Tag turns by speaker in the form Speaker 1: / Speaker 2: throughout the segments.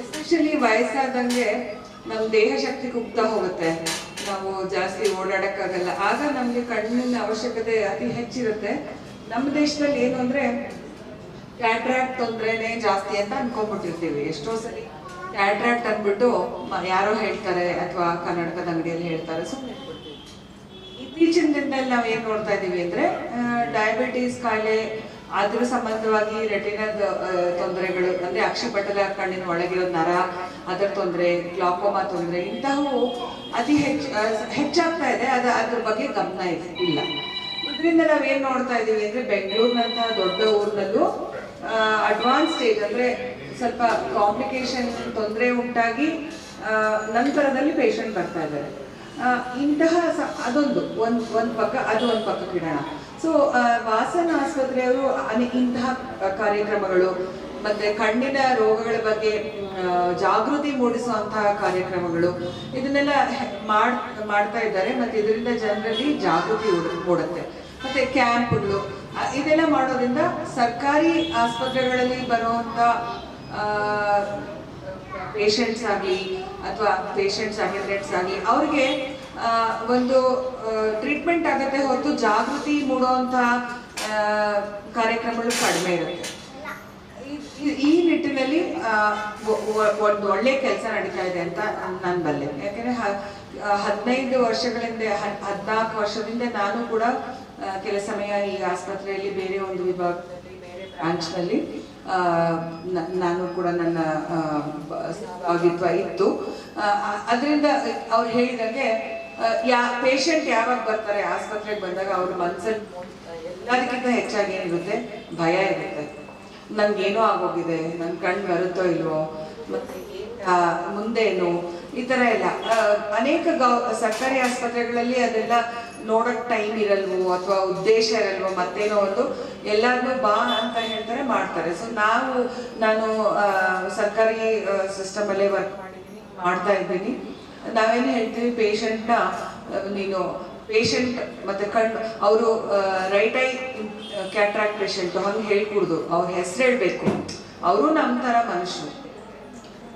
Speaker 1: Especially ವಯಸ್ಸಾದಂಗೆ ನಮ್ಮ ದೇಹ ಶಕ್ತಿ ಕುಗ್ತಾ ಹೋಗುತ್ತೆ. ನಾವು ಜಾಸ್ತಿ ಓಡಾಡಕ್ಕಾಗಲ್ಲ. ಆಗ ನಮಗೆ ಕಣ್ಣಿನ ಅವಶ್ಯಕತೆ ಅತಿ ಹೆಚ್ಚಿರುತ್ತೆ. ನಮ್ಮ ದೇಶದಲ್ಲಿ ಏನು ಅಂದ್ರೆ ಕ್ಯಾಟ್ರಾಕ್ಟ್ ತೊಂದ್ರೆನೇ ಜಾಸ್ತಿ ಅಂತ ಅನ್ಕೊಂಡ್ಬಿಟ್ಟಿರ್ತೀವಿ. ಎಷ್ಟೋ ಸರಿ ಕ್ಯಾಟ್ರಾಕ್ಟ್ ಅಂದ್ಬಿಟ್ಟು ಯಾರೋ ಹೇಳ್ತಾರೆ ಅಥವಾ ಕರ್ನಾಟಕದ ಅಂಗಡಿಯಲ್ಲಿ ಹೇಳ್ತಾರೆ. ಸುಮ್ಮನೆ ಇತ್ತೀಚಿನ ದಿನದಲ್ಲಿ ನಾವು ಏನ್ ನೋಡ್ತಾ ಇದೀವಿ ಅಂದ್ರೆ ಡಯಾಬಿಟೀಸ್ ಕಾಯಿಲೆ ಅದ್ರ ಸಂಬಂಧವಾಗಿ ರೆಟಿನದ ತೊಂದರೆಗಳು, ಅಂದ್ರೆ ಅಕ್ಷಿಪಟಲ ಕಣ್ಣಿನ ಒಳಗಿರೋ ನರ, ಅದರ ತೊಂದರೆ, ಗ್ಲಾಕೋಮಾ ತೊಂದರೆ, ಇಂತಹವು ಅತಿ ಹೆಚ್ಚು ಹೆಚ್ಚಾಗ್ತಾ ಇದೆ. ಅದ, ಅದ್ರ ಬಗ್ಗೆ ಗಮನ ಇಲ್ಲ. ಇದರಿಂದ ನಾವೇನ್ ನೋಡ್ತಾ ಇದೀವಿ ಅಂದ್ರೆ ಬೆಂಗಳೂರಿನಂತಹ ದೊಡ್ಡ ಊರಿನಲ್ಲೂ ಅಡ್ವಾನ್ಸ್ ಸ್ಟೇಜ್ ಅಂದ್ರೆ ಸ್ವಲ್ಪ ಕಾಂಪ್ಲಿಕೇಶನ್ ತೊಂದರೆ ಉಂಟಾಗಿ ನಂತರದಲ್ಲಿ ಪೇಷಂಟ್ ಬರ್ತಾ ಇದ್ದಾರೆ. ಇಂತಹ ಅದೊಂದು, ಒಂದು ಒಂದು ಪಕ್ಕ, ಅದು ಒಂದು ಪಕ್ಕ ಇಡೋಣ ಸೊ ವಾಸನ ಆಸ್ಪತ್ರೆಯವರು ಇಂತಹ ಕಾರ್ಯಕ್ರಮಗಳು ಮತ್ತೆ ಕಣ್ಣಿನ ರೋಗಗಳ ಬಗ್ಗೆ ಜಾಗೃತಿ ಮೂಡಿಸುವಂತಹ ಕಾರ್ಯಕ್ರಮಗಳು ಇದನ್ನೆಲ್ಲ ಮಾಡ್ತಾ ಇದ್ದಾರೆ ಮತ್ತೆ ಇದರಿಂದ ಜನರಲ್ಲಿ ಜಾಗೃತಿ ಮೂಡ್- ಮೂಡುತ್ತೆ. ಮತ್ತೆ ಕ್ಯಾಂಪ್ಗಳು ಇದೆಲ್ಲ ಮಾಡೋದ್ರಿಂದ ಸರ್ಕಾರಿ ಆಸ್ಪತ್ರೆಗಳಲ್ಲಿ ಬರುವಂತ ಪೇಷಂಟ್ಸ್ ಆಗಲಿ ಅಥವಾ ಪೇಷಂಟ್ಸ್ ಅಟೆಂಡೆಂಟ್ಸ್ ಆಗಲಿ, ಅವ್ರಿಗೆ ಒಂದು ಟ್ರೀಟ್ಮೆಂಟ್ ಆಗತ್ತೆ ಹೊರತು ಜಾಗೃತಿ ಮೂಡುವಂತಹ ಕಾರ್ಯಕ್ರಮಗಳು ಕಡಿಮೆ ಇರುತ್ತೆ. ಈ- ನಿಟ್ಟಿನಲ್ಲಿ ಒಂದು ಒಳ್ಳೆ ಕೆಲಸ ನಡೀತಾ ಇದೆ ಅಂತ ನಾನು ಬಲ್ಲೆ. ಯಾಕಂದ್ರೆ ಹದಿನೈದು ವರ್ಷಗಳಿಂದ ಹದಿನಾಲ್ಕು ವರ್ಷದಿಂದ ನಾನು ಕೂಡ ಕೆಲ ಸಮಯ ಈ ಆಸ್ಪತ್ರೆಯಲ್ಲಿ ಬೇರೆ ಒಂದು ವಿಭಾಗದಲ್ಲಿ, ಬೇರೆ ಬ್ರಾಂಚ್ನಲ್ಲಿ ನಾನು ಕೂಡ ನನ್ನ ಭಾಗಿತ್ವ ಇತ್ತು. ಅದರಿಂದ ಅವ್ರು ಹೇಳಿದಂಗೆ ಯಾ ಪೇಷಂಟ್ ಯಾವಾಗ ಬರ್ತಾರೆ, ಆಸ್ಪತ್ರೆಗೆ ಬಂದಾಗ ಅವ್ರ ಮನ್ಸಲ್ಲಿ ಎಲ್ಲದಕ್ಕಿಂತ ಹೆಚ್ಚಾಗಿ ಏನಿರುತ್ತೆ? ಭಯ ಇರುತ್ತೆ. ನನ್ಗೇನೋ ಆಗೋಗಿದೆ ನನ್ನ ಕಣ್ಣು ಬರುತ್ತೋ ಇಲ್ವೋ, ಮತ್ತೆ ಮುಂದೇನು, ಈ ತರ ಎಲ್ಲ. ಅನೇಕ ಗೌ, ಸರ್ಕಾರಿ ಆಸ್ಪತ್ರೆಗಳಲ್ಲಿ ಅದೆಲ್ಲ ನೋಡೋಕ್ ಟೈಮ್ ಇರಲ್ವೋ, ಅಥವಾ ಉದ್ದೇಶ ಇರಲ್ವೋ, ಮತ್ತೇನೋ ಒಂದು ಎಲ್ಲಾರ್ಗೂ ಬಾ ಅಂತ ಹೇಳ್ತಾರೆ, ಮಾಡ್ತಾರೆ. ಸೊ ನಾವು, ನಾನು ಸರ್ಕಾರಿ ಸಿಸ್ಟಮ್ ಅಲ್ಲೇ ವರ್ಕ್ ಮಾಡಿದ್ದೀನಿ, ಮಾಡ್ತಾ ಇದ್ದೀನಿ. ನಾವೇನು ಹೇಳ್ತೀವಿ ಪೇಷಂಟ್ನ ನೀನು ಪೇಷಂಟ್ ಮತ್ತೆ ಕಣ್ಣು ಅವರು ರೈಟ್ ಐ ಕ್ಯಾಟ್ರಾಕ್ಟ್ ಪೇಷಂಟ್ ಹಂಗೆ ಹೇಳ್ಕೊಡ್ದು. ಅವ್ರ ಹೆಸರು ಹೇಳ್ಬೇಕು. ಅವರು ನಮ್ಮ ಥರ ಮನುಷ್ಯರು.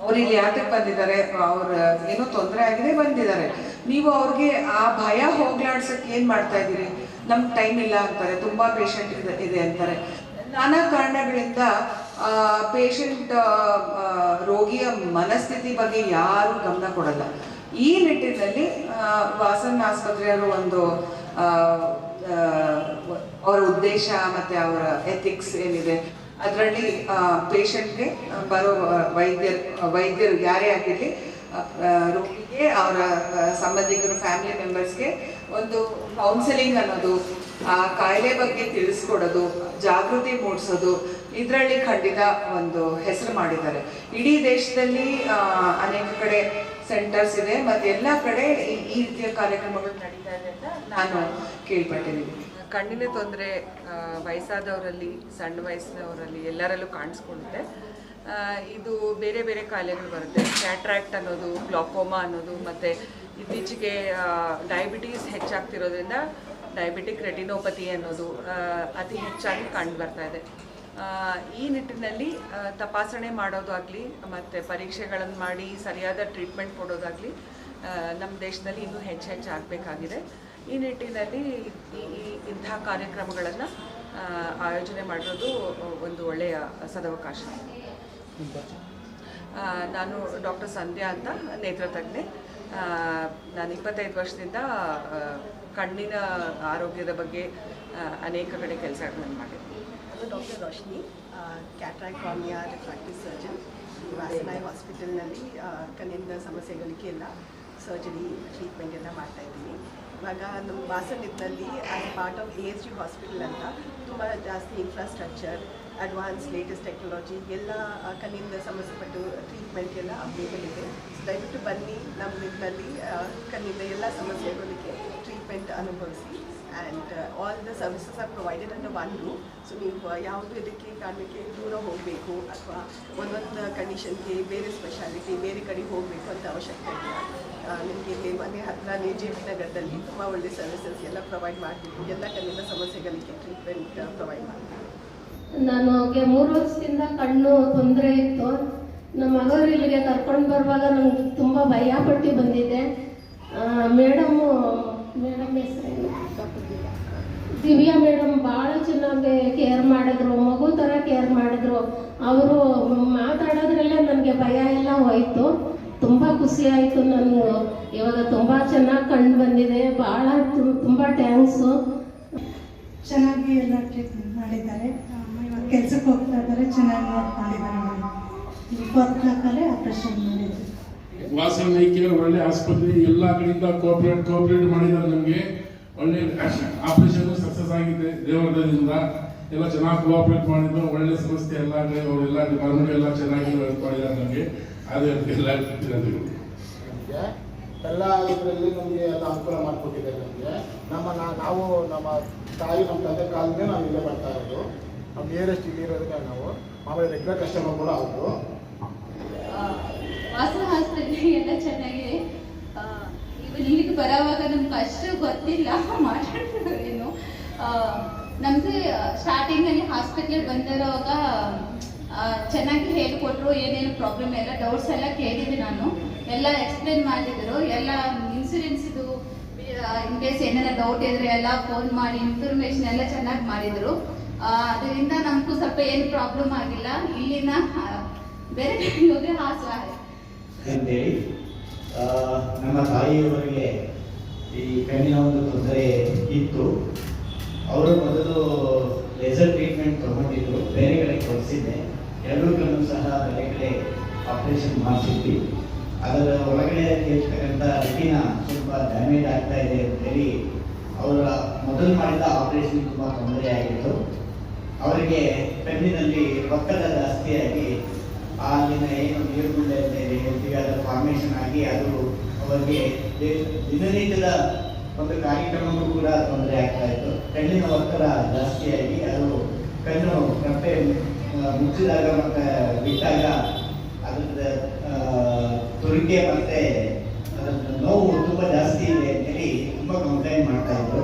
Speaker 1: ಅವ್ರು ಇಲ್ಲಿ ಯಾತಕ್ಕೆ ಬಂದಿದ್ದಾರೆ? ಅವ್ರ, ಏನೋ ತೊಂದರೆ ಆಗಿದೆ ಬಂದಿದ್ದಾರೆ. ನೀವು ಅವ್ರಿಗೆ ಆ ಭಯ ಹೋಗ್ಲಾಡ್ಸಕ್ಕೆ ಏನು ಮಾಡ್ತಾ ಇದ್ದೀರಿ? ನಮ್ಗೆ ಟೈಮ್ ಇಲ್ಲ ಅಂತಾರೆ, ತುಂಬಾ ಪೇಷಂಟ್ ಇದೆ ಅಂತಾರೆ. ನಾನಾ ಕಾರಣಗಳಿಂದ ಪೇಷಂಟ್ ರೋಗಿಯ ಮನಸ್ಥಿತಿ ಬಗ್ಗೆ ಯಾರು ಗಮನ ಕೊಡಲ್ಲ. ಈ ನಿಟ್ಟಿನಲ್ಲಿ ವಾಸನ್ ಆಸ್ಪತ್ರೆಯವರು ಒಂದು ಅವರ ಉದ್ದೇಶ ಮತ್ತೆ ಅವರ ಎಥಿಕ್ಸ್ ಏನಿದೆ, ಅದರಲ್ಲಿ ಪೇಷಂಟ್ಗೆ ಬರೋ ವೈದ್ಯರು ವೈದ್ಯರು ಯಾರೇ ಆಗಿರಲಿ ರೋಗಿಗೆ, ಅವರ ಸಂಬಂಧಿಕರು ಫ್ಯಾಮಿಲಿ ಮೆಂಬರ್ಸ್ಗೆ ಒಂದು ಕೌನ್ಸಿಲಿಂಗ್ ಅನ್ನೋದು ಆ ಕಾಯಿಲೆ ಬಗ್ಗೆ ತಿಳಿಸ್ಕೊಡೋದು, ಜಾಗೃತಿ ಮೂಡಿಸೋದು, ಇದರಲ್ಲಿ ಖಂಡಿತ ಒಂದು ಹೆಸರು ಮಾಡಿದ್ದಾರೆ. ಇಡೀ ದೇಶದಲ್ಲಿ ಅನೇಕ ಕಡೆ ಸೆಂಟರ್ಸ್ ಇದೆ, ಮತ್ತು ಎಲ್ಲ ಕಡೆ ಈ- ರೀತಿಯ ಕಾರ್ಯಕ್ರಮಗಳು ನಡೀತಾ ಇದೆ ಅಂತ ನಾನು ಕೇಳ್ಪಟ್ಟಿದ್ದೀನಿ.
Speaker 2: ಕಣ್ಣಿನ ತೊಂದರೆ ವಯಸ್ಸಾದವರಲ್ಲಿ, ಸಣ್ಣ ವಯಸ್ಸಿನವರಲ್ಲಿ ಎಲ್ಲರಲ್ಲೂ ಕಾಣಿಸ್ಕೊಳ್ಳುತ್ತೆ ಇದು ಬೇರೆ ಬೇರೆ ಕಾಯಿಲೆಗಳು ಬರುತ್ತೆ. ಕ್ಯಾಟ್ರಾಕ್ಟ್ ಅನ್ನೋದು, ಗ್ಲಾಕೋಮಾ ಅನ್ನೋದು, ಮತ್ತು ಇತ್ತೀಚೆಗೆ ಡಯಾಬಿಟೀಸ್ ಹೆಚ್ಚಾಗ್ತಿರೋದ್ರಿಂದ ಡಯಾಬಿಟಿಕ್ ರೆಟಿನೋಪತಿ ಅನ್ನೋದು ಅತಿ ಹೆಚ್ಚಾಗಿ ಕಂಡು ಬರ್ತಾ ಇದೆ. ಈ ನಿಟ್ಟಿನಲ್ಲಿ ತಪಾಸಣೆ ಮಾಡೋದಾಗಲಿ, ಮತ್ತು ಪರೀಕ್ಷೆಗಳನ್ನು ಮಾಡಿ ಸರಿಯಾದ ಟ್ರೀಟ್ಮೆಂಟ್ ಕೊಡೋದಾಗಲಿ ನಮ್ಮ ದೇಶದಲ್ಲಿ ಇನ್ನೂ ಹೆಚ್ಚು ಹೆಚ್ಚು ಆಗಬೇಕಾಗಿದೆ. ಈ ನಿಟ್ಟಿನಲ್ಲಿ ಈ ಇಂತಹ ಕಾರ್ಯಕ್ರಮಗಳನ್ನು ಆಯೋಜನೆ ಮಾಡಿರೋದು ಒಂದು ಒಳ್ಳೆಯ ಸದವಕಾಶ. ನಾನು ಡಾಕ್ಟರ್ ಸಂಧ್ಯಾ ಅಂತ ನೇತ್ರ ತಜ್ಞೆ ನಾನು ಇಪ್ಪತ್ತೈದು ವರ್ಷದಿಂದ ಕಣ್ಣಿನ ಆರೋಗ್ಯದ ಬಗ್ಗೆ ಅನೇಕ ಕಡೆ ಕೆಲಸಗಳನ್ನು ಮಾಡಿದ್ದೀನಿ
Speaker 3: doctor Roshini cataract cornea refractive surgeon Vasan Eye ಹಾಸ್ಪಿಟಲ್ನಲ್ಲಿ ಕಣ್ಣಿನ ಸಮಸ್ಯೆಗಳಿಗೆ ಎಲ್ಲ ಸರ್ಜರಿ, ಟ್ರೀಟ್ಮೆಂಟ್ ಎಲ್ಲ ಮಾಡ್ತಾ ಇದ್ದೀನಿ. ಇವಾಗ ನಮ್ಮ ವಾಸನಿದ್ದಲ್ಲಿ as part of A S G hospital ಅಂತ ತುಂಬ ಜಾಸ್ತಿ ಇನ್ಫ್ರಾಸ್ಟ್ರಕ್ಚರ್ ಅಡ್ವಾನ್ಸ್ ಲೇಟೆಸ್ಟ್ ಟೆಕ್ನಾಲಜಿ ಎಲ್ಲ ಕಣ್ಣಿಂದ ಸಂಬಂಧಪಟ್ಟು ಟ್ರೀಟ್ಮೆಂಟ್ ಎಲ್ಲ ಅವೈಲೇಬಲ್ ಇದೆ. ದಯವಿಟ್ಟು ಬನ್ನಿ, ನಮ್ಮ ಇದರಲ್ಲಿ ಕಣ್ಣಿಂದ ಎಲ್ಲ ಸಮಸ್ಯೆಗಳಿಗೆ ಟ್ರೀಟ್ಮೆಂಟ್ ಅನುಭವಿಸಿ and all the services are provided under one room so ನೀವು ಯಾವುದು ಇದಕ್ಕೆ ಕಾರಣಕ್ಕೆ ದೂರ ಹೋಗಬೇಕು ಅಥವಾ ಒಂದೊಂದು ಕಂಡೀಷನ್ಗೆ ಬೇರೆ ಸ್ಪೆಷಾಲಿಟಿ ಬೇರೆ ಕಡೆ ಹೋಗಬೇಕು ಅಂತ ಅವಶ್ಯಕತೆ ಇಲ್ಲ ನಿಮಗೆ ಇಲ್ಲಿ ಮನೆ ಹತ್ತಿರ ಜೆ ಪಿ ನಗರದಲ್ಲಿ ತುಂಬ ಒಳ್ಳೆ ಸರ್ವಿಸಸ್ ಎಲ್ಲ ಪ್ರೊವೈಡ್ ಮಾಡಬೇಕು ಎಲ್ಲ ಕಣ್ಣಿನ ಸಮಸ್ಯೆಗಳಿಗೆ ಟ್ರೀಟ್ಮೆಂಟ್ ಪ್ರೊವೈಡ್ ಮಾಡಬೇಕು
Speaker 4: ನನಗೆ ಮೂರು ವರ್ಷದಿಂದ ಕಣ್ಣು ತೊಂದರೆ ಇತ್ತು. ನಮ್ಮ ಮಗರು ಇಲ್ಲಿಗೆ ಕರ್ಕೊಂಡು ಬರುವಾಗ ನಂಗೆ ತುಂಬ ಭಯ ಪಟ್ಟು ಬಂದಿದ್ದೆ. ದಿವ್ಯಾ ಮೇಡಮ್ ಭಾಳ ಚೆನ್ನಾಗಿ ಕೇರ್ ಮಾಡಿದ್ರು ಮಗು ಥರ ಕೇರ್ ಮಾಡಿದ್ರು. ಅವರು ಮಾತಾಡೋದ್ರಲ್ಲೇ ನನಗೆ ಭಯ ಎಲ್ಲ ಹೋಯಿತು. ತುಂಬ ಖುಷಿ ಆಯಿತು ನಾನು ಇವಾಗ ತುಂಬ ಚೆನ್ನಾಗಿ ಕಂಡು ಬಂದಿದೆ. ಭಾಳ ತುಂಬ ಥ್ಯಾಂಕ್ಸು
Speaker 5: ಚೆನ್ನಾಗಿ ಎಲ್ಲ ಟ್ರೀಟ್ಮೆಂಟ್ ಮಾಡಿದ್ದಾರೆ. ಕೆಲಸಕ್ಕೆ ಹೋಗ್ತಾ ಇದ್ದಾರೆ. ಚೆನ್ನಾಗಿ ನೋಡ್ಕೊಂಡಿದ್ದಾರೆ ಇಪ್ಪತ್ನಾಲ್ಕಲ್ಲೇ ಆಪರೇಷನ್ ಮಾಡಿದ್ರು
Speaker 6: ವಾಸನ್ ಕೇರ್ ಒಳ್ಳೆ ಆಸ್ಪತ್ರೆ ಎಲ್ಲ ಕಡೆಯಿಂದ ಕೋಆಪರೇಟ್ ಕೋಆಪರೇಟ್ ಮಾಡಿದ್ದಾರೆ ನಮಗೆ. ಒಳ್ಳೆ ಆಪರೇಷನ್ ಸಕ್ಸಸ್ ಆಗಿದೆ. ದೇವರದಿಂದ ಎಲ್ಲ ಚೆನ್ನಾಗಿ ಕೋಆಪರೇಟ್ ಮಾಡಿದ್ರು. ಒಳ್ಳೆ ಸಂಸ್ಥೆ ಎಲ್ಲ ಅವರೆಲ್ಲ ಡಿಪಾರ್ಟ್ಮೆಂಟ್ ಎಲ್ಲ ಚೆನ್ನಾಗಿ ಮಾಡಿದ್ದಾರೆ ನಮಗೆ. ಅದೇ ಎಲ್ಲ
Speaker 7: ಎಲ್ಲ ಇದರಲ್ಲಿ ನಮಗೆ ಎಲ್ಲ ಅನುಕೂಲ ಮಾಡಿಕೊಟ್ಟಿದ್ದಾರೆ ನಮಗೆ. ನಮ್ಮ ನಾವು ನಮ್ಮ ತಾಯಿ, ನಮ್ಮ ತಂದೆ ಕಾಲದಿಂದ ನಾವು ಇಲ್ಲೇ ಬರ್ತಾ ಇರೋದು. ನಮ್ಮ ನಿಯರೆಸ್ಟ್ ಇಲ್ಲಿ ಇರೋದಕ್ಕೆ ನಾವು. ಆಮೇಲೆ ರೆಗ್ಯುಲರ್ ಕಸ್ಟಮರ್ ಕೂಡ ಅವರು
Speaker 8: ವಾಸ ಹಾಸ್ಪಿಟ್ಲ್ ಎಲ್ಲ ಚೆನ್ನಾಗಿದೆ ಆ, ಇವಾಗ ಇಲ್ಲಿಗೆ ಬರೋವಾಗ ನಮ್ಗೆ ಅಷ್ಟು ಗೊತ್ತಿಲ್ಲ ಮಾತಾಡ್ತಿರೋದೇನು ನಮಗೆ ಸ್ಟಾರ್ಟಿಂಗಲ್ಲಿ ಹಾಸ್ಪಿಟ್ಲಿಗೆ ಬಂದಿರೋವಾಗ ಚೆನ್ನಾಗಿ ಹೇಳ್ಕೊಟ್ರು, ಏನೇನು ಪ್ರಾಬ್ಲಮ್ ಎಲ್ಲ ಡೌಟ್ಸ್ ಎಲ್ಲ ಕೇಳಿದೆ ನಾನು. ಎಲ್ಲ ಎಕ್ಸ್ಪ್ಲೇನ್ ಮಾಡಿದ್ರು ಎಲ್ಲ ಇನ್ಸೂರೆನ್ಸ್ದು ಇನ್ ಕೇಸ್ ಏನಾರ ಡೌಟ್ ಇದ್ರೆ ಎಲ್ಲ ಫೋನ್ ಮಾಡಿ ಇನ್ಫಾರ್ಮೇಶನ್ ಎಲ್ಲ ಚೆನ್ನಾಗಿ ಮಾಡಿದ್ರು. ಅದರಿಂದ ನಮಗೂ ಸ್ವಲ್ಪ ಏನು ಪ್ರಾಬ್ಲಮ್ ಆಗಿಲ್ಲ. ಇಲ್ಲಿನ ಬೇರೆ ಕಡೆ ಹಾಸ
Speaker 9: ನಮ್ಮ ತಾಯಿಯವರಿಗೆ ಈ ಕಣ್ಣಿನ ಒಂದು ತೊಂದರೆ ಇತ್ತು. ಅವರು ಮೊದಲು ಲೇಸರ್ ಟ್ರೀಟ್ಮೆಂಟ್ ತಗೊಂಡಿದ್ರು, ಬೇರೆ ಕಡೆ ತೋರಿಸಿದ್ದೆ ಎರಡೂ ಕಣ್ಣು ಸಹ ಬೇರೆ ಕಡೆ ಆಪರೇಷನ್ ಮಾಡಿಸಿದ್ವಿ. ಅದರ ಒಳಗಡೆ ಇರ್ತಕ್ಕಂಥ ರೆಟಿನ ಸ್ವಲ್ಪ ಡ್ಯಾಮೇಜ್ ಆಗ್ತಾ ಇದೆ ಅಂತ ಹೇಳಿ ಅವರ ಮೊದಲು ಮಾಡಿದ ಆಪರೇಷನ್ ತುಂಬ ತೊಂದರೆ ಆಗಿತ್ತು. ಅವರಿಗೆ ಕಣ್ಣಿನಲ್ಲಿ ಒತ್ತಡ ಜಾಸ್ತಿಯಾಗಿ ಅಲ್ಲಿನ ಏನು ನೀರುಗುಂಡೆ ಅಂತ ಅದರ ಫಾರ್ಮೇಷನ್ ಆಗಿ ಅದು ಅವರಿಗೆ ದಿನನಿತ್ಯದ ಒಂದು ಕಾರ್ಯಕ್ರಮಕ್ಕೂ ಕೂಡ ತೊಂದರೆ ಆಗ್ತಾ ಇತ್ತು. ಕಣ್ಣಿನ ಒತ್ತಡ ಜಾಸ್ತಿಯಾಗಿ ಅದು ಕಣ್ಣು ಕಪ್ಪೆ ಮುಚ್ಚಿದಾಗ ಮತ್ತೆ ಬಿಟ್ಟಾಗ ಅದ್ರದ್ದು ಆ, ತುರಿಕೆ ಮತ್ತೆ ಅದರ ನೋವು ತುಂಬ ಜಾಸ್ತಿ ಇದೆ ಅಂತೇಳಿ ತುಂಬ ಕಂಪ್ಲೇಂಟ್ ಮಾಡ್ತಾ ಇದ್ರು.